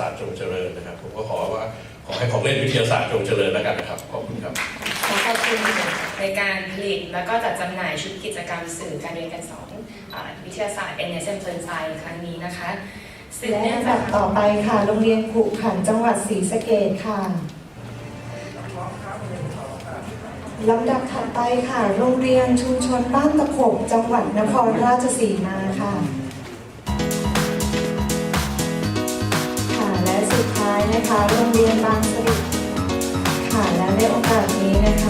ศาสตร์จงเจริญนะครับ ผมก็ขอว่าขอให้ของเล่นวิทยาศาสตร์จงเจริญแล้วกันนะครับ ขอบคุณครับ ขอขอบคุณในการผลิตแล้วก็จัดจำหน่ายชุดกิจกรรมสื่อการเรียนการสอนอาวิทยาศาสตร์ NSM เพลนไซครั้งนี้นะคะสืบและเนื่องลำจาดักบต่อไปค่ะ โรงเรียนขุขันจังหวัดศรีสะเกษค่ะลำดับถัดไปค่ะ โรงเรียนชุมชนบ้านตะขบจังหวัดนครราชสีมาค่ะ นะคะโรงเรียนบางสะดิดค่ะและในโอกาสนี้นะคะ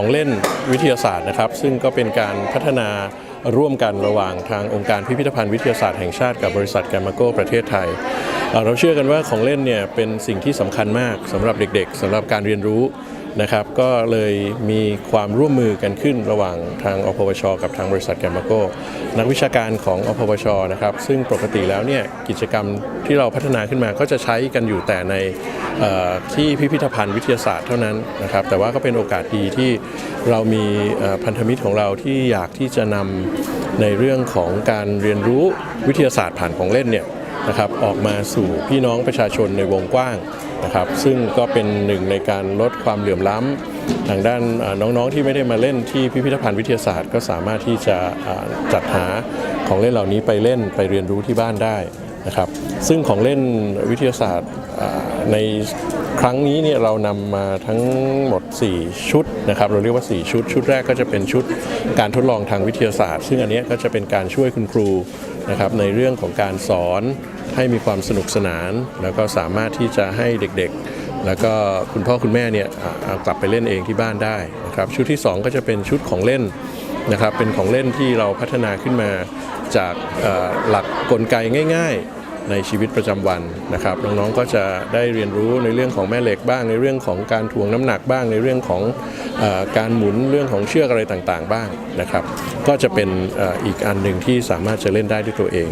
ของเล่นวิทยาศาสตร์นะครับ ซึ่งก็เป็นการพัฒนาร่วมกันระหว่างทางองค์การพิพิธภัณฑ์วิทยาศาสตร์แห่งชาติกับบริษัทแกมมาโกประเทศไทยเอ่อเราเชื่อกันว่าของเล่นเนี่ยเป็นสิ่งที่สำคัญมากสำหรับเด็กๆสำหรับการเรียนรู้ นะครับ ก็เลยมีความร่วมมือกันขึ้นระหว่างทางอพวช กับทางบริษัทแกมมาโกนักวิชาการของอพวชนะครับ ซึ่งปกติแล้วเนี่ยกิจกรรมที่เราพัฒนาขึ้นมาก็จะใช้กันอยู่แต่ในที่พิพิธภัณฑ์วิทยาศาสตร์เท่านั้นนะครับ แต่ว่าก็เป็นโอกาสดีที่เรามีพันธมิตรของเราที่อยากที่จะนำในเรื่องของการเรียนรู้วิทยาศาสตร์ผ่านของเล่นเนี่ยนะครับออกมาสู่พี่น้องประชาชนในวงกว้าง นะครับซึ่งก็เป็นหนึ่งในการลดความเหลื่อมล้ำทางด้านน้องๆที่ไม่ได้มาเล่นที่พิพิธภัณฑ์วิทยาศาสตร์ ก็สามารถที่จะจัดหาของเล่นเหล่านี้ไปเล่นไปเรียนรู้ที่บ้านได้ นะครับซึ่งของเล่นวิทยาศาสตร์ในครั้งนี้เนี่ยเรานำมาทั้งหมด 4 ชุดนะครับเราเรียกว่า 4 ชุด ชุดแรกก็จะเป็นชุดการทดลองทางวิทยาศาสตร์ ซึ่งอันนี้ก็จะเป็นการช่วยคุณครูนะครับในเรื่องของการสอนให้มีความสนุกสนาน แล้วก็สามารถที่จะให้เด็กๆ แล้วก็คุณพ่อคุณแม่เนี่ยกลับไปเล่นเองที่บ้านได้นะครับชุดที่ 2 ก็จะเป็นชุดของเล่น นะครับเป็นของเล่นที่เราพัฒนาขึ้นมาจากหลักกลไกง่าย ๆ ในชีวิตประจำวันนะครับน้องๆก็จะได้เรียนรู้ในเรื่องของแม่เหล็กบ้าง ในเรื่องของการถ่วงน้ำหนักบ้าง ในเรื่องของอการหมุนเรื่องของเชือกอะไรต่างๆ บ้างนะครับ ก็จะเป็นอ่ออีกอันหนึ่งที่สามารถจะเล่นได้ด้วยตัวเอง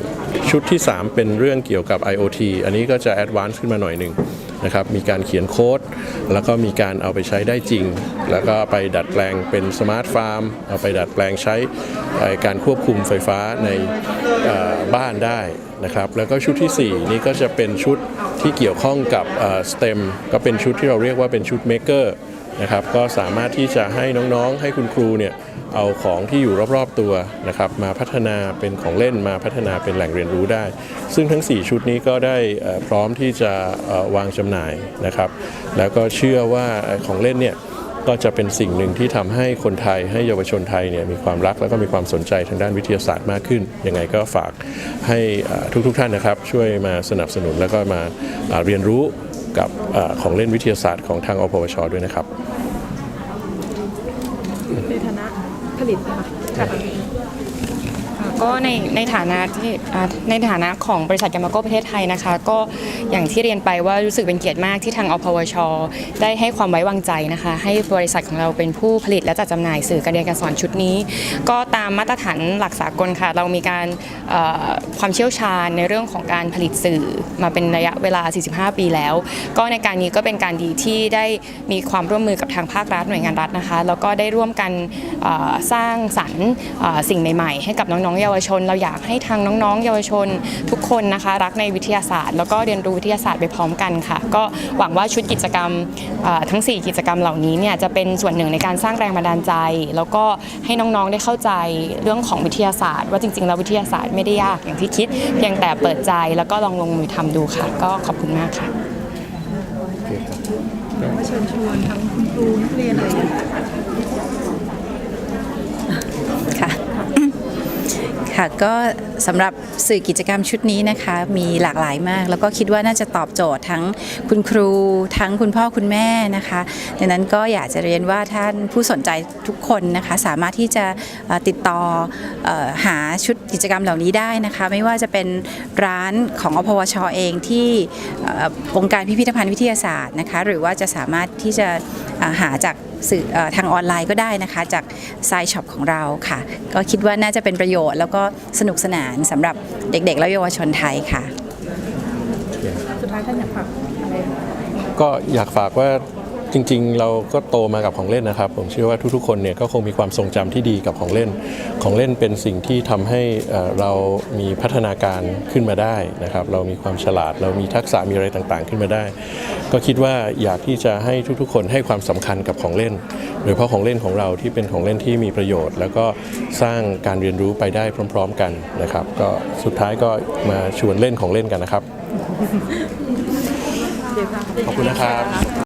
ชุดที่ 3 เป็นเรื่องเกี่ยวกับ IoT อันนี้ก็จะแอดวานซ์ขึ้นมาหน่อยหนึ่ง นะครับมีการเขียนโค้ด แล้วก็มีการเอาไปใช้ได้จริง แล้วก็ไปดัดแปลงเป็นสมาร์ทฟาร์ม เอาไปดัดแปลงใช้การควบคุมไฟฟ้าในบ้านได้นะครับแล้วก็ชุดทีสี่4 นี่ก็จะเป็นชุดที่เกี่ยวข้องกับเอ่อ STEM ก็เป็นชุดที่เราเรียกว่าเป็นชุดเมเกอร์ นะครับก็สามารถที่จะให้น้องๆ ให้คุณครูเนี่ยเอาของที่อยู่รอบๆตัวนะครับมาพัฒนาเป็นของเล่นมาพัฒนาเป็นแหล่งเรียนรู้ได้ ซึ่งทั้ง 4 ชุดนี้ก็ได้พร้อมที่จะวางจำหน่ายนะครับ แล้วก็เชื่อว่าของเล่นเนี่ยก็จะเป็นสิ่งหนึ่งที่ทำให้คนไทยให้เยาวชนไทยเนี่ยมีความรักแล้วก็มีความสนใจทางด้านวิทยาศาสตร์มากขึ้น ยังไงก็ฝากให้ทุกๆท่านนะครับ ช่วยมาสนับสนุนแล้วก็มาเรียนรู้ กับเอ่อของเล่นวิทยาศาสตร์ของทางอพวชด้วยนะครับในฐานะผลิตนะคะ ก็ในในฐานะที่อ่าในฐานะของบริษัทแกมมาโกประเทศไทยนะคะ ก็อย่างที่เรียนไปว่ารู้สึกเป็นเกียรติมากที่ทางอพวช ได้ให้ความไว้วางใจนะคะ ให้บริษัทของเราเป็นผู้ผลิตและจัดจำหน่ายสื่อการเรียนการสอนชุดนี้ ก็ตามมาตรฐานหลักสากลค่ะ เรามีการเอ่อความเชี่ยวชาญในเรื่องของการผลิตสื่อมาเป็นระยะเวลา 45 ปีแล้ว ก็ในการนี้ก็เป็นการดีที่ได้มีความร่วมมือกับทางภาครัฐหน่วยงานรัฐนะคะ แล้วก็ได้ร่วมกันเอ่อสร้างสรรค์เอ่อสิ่งใหม่ ๆ ให้กับน้องๆเยาวชน เราอยากให้ทางน้องๆ เยาวชนทุกคนนะคะ รักในวิทยาศาสตร์ แล้วก็เรียนรู้วิทยาศาสตร์ไปพร้อมกันค่ะ ก็หวังว่าชุดกิจกรรมเอ่อทั้ง 4 กิจกรรมเหล่านี้เนี่ยจะเป็นส่วนหนึ่งในการสร้างแรงบันดาลใจ แล้วก็ให้น้องๆได้เข้าใจเรื่องของวิทยาศาสตร์ ว่าจริงๆแล้ววิทยาศาสตร์ไม่ได้ยากอย่างที่คิด เพียงแต่เปิดใจแล้วก็ลองลงมือทำดูค่ะ ก็ขอบคุณมากค่ะเชิญชวนทั้งคุณครูนักเรียนอะไรอย่างเงี้ย ค่ะ ค่ะก็สำหรับสื่อกิจกรรมชุดนี้นะคะมีหลากหลายมาก แล้วก็คิดว่าน่าจะตอบโจทย์ทั้งคุณครู ทั้งคุณพ่อคุณแม่นะคะดังนั้นก็อยากจะเรียนว่าท่านผู้สนใจทุกคนนะคะสามารถที่จะติดต่ออหาชุดกิจกรรมเหล่านี้ได้นะคะ ไม่ว่าจะเป็นร้านของอพวชเองที่องค์การพิพิธภัณฑ์วิทยาศาสตร์นะคะหรือว่าจะสามารถที่จะหาจากสื่อทางออนไลน์ก็ได้นะคะ จากไซต์ช็อปของเราค่ะ ก็คิดว่าน่าจะเป็นประโยชน์แล้วก็สนุกสนานสำหรับเด็ก ๆ และเยาวชนไทยค่ะ สุดท้ายท่านอยากฝากอะไร ก็อยากฝากว่า จริงๆ เราก็โตมากับของเล่นนะครับ ผมเชื่อว่าทุกๆ คนเนี่ยก็คงมีความทรงจำที่ดีกับของเล่น ของเล่นเป็นสิ่งที่ทำให้เอ่อเรามีพัฒนาการขึ้นมาได้นะครับ เรามีความฉลาด เรามีทักษะมีอะไรต่างๆ ขึ้นมาได้ ก็คิดว่าอยากที่จะให้ทุกๆ คนให้ความสำคัญกับของเล่น โดยเฉพาะของเล่นของเราที่เป็นของเล่นที่มีประโยชน์ แล้วก็สร้างการเรียนรู้ไปได้พร้อม ๆ กันนะครับ ก็สุดท้ายก็มาชวนเล่นของเล่นกันนะครับขอบคุณนะครับ